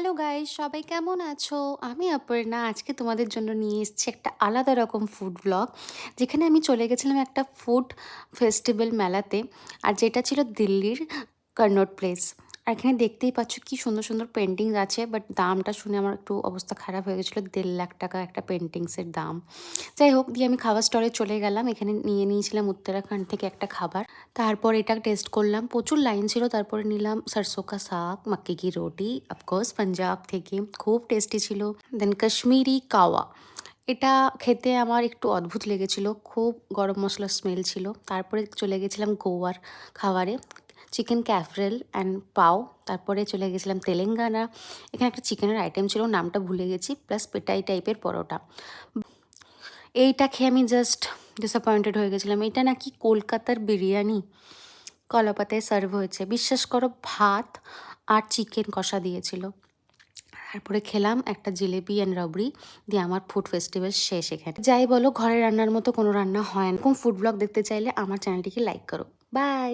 Hello guys সবাই কেমন আছো? আমি অপর্ণা। আজকে তোমাদের জন্য নিয়ে এসছি একটা আলাদা রকম ফুড ব্লগ যেখানে আমি চলে গেছিলাম একটা ফুড ফেস্টিভ্যাল মেলাতে, আর যেটা ছিল দিল্লির কর্নট প্লেস আর এখানে দেখতেই পাচ্ছ কি সুন্দর সুন্দর পেন্টিংস আছে বাট দামটা শুনে আমার একটু অবস্থা খারাপ হয়ে গেছিল। দেড় লাখ টাকা একটা পেন্টিংসের দাম। যাই হোক, দিয়ে আমি খাবার স্টলে চলে গেলাম। এখানে নিয়ে নিয়েছিলাম উত্তরাখণ্ড থেকে একটা খাবার। তারপর এটা টেস্ট করলাম। প্রচুর লাইন ছিল। তারপরে নিলাম সরসো কা শাক মাক্কি কি রুটি অফকোর্স পাঞ্জাব থেকে। খুব টেস্টি ছিল। দেন কাশ্মীরি কাওয়া এটা খেতে আমার একটু অদ্ভুত লেগেছিল। খুব গরম মশলার স্মেল ছিল। তারপরে চলে গেছিলাম গোয়ার খাবারে। চিকেন ক্যাফরেল অ্যান্ড পাও, তারপরে চলে গেছিলাম তেলেঙ্গানা। এখানে একটা চিকেনের আইটেম ছিল, নামটা ভুলে গেছি প্লাস পেটাই টাইপের পরোটা। এইটা খেয়ে আমি জাস্ট ডিসঅ্যাপয়েন্টেড হয়ে গেছিলাম। এটা নাকি কলকাতার বিরিয়ানি, কলাপাতায় সার্ভ হয়েছে। বিশ্বাস করো, ভাত আর চিকেন কষা দিয়েছিল। তারপরে খেলাম একটা জিলেবি অ্যান্ড রাবড়ি, দিয়ে আমার ফুড ফেস্টিভ্যাল শেষ এখানে। যাই বলো, ঘরে রান্নার মতো কোনো রান্না হয় না। এরকম ফুড ব্লগ দেখতে চাইলে আমার চ্যানেলটিকে লাইক করো। বাই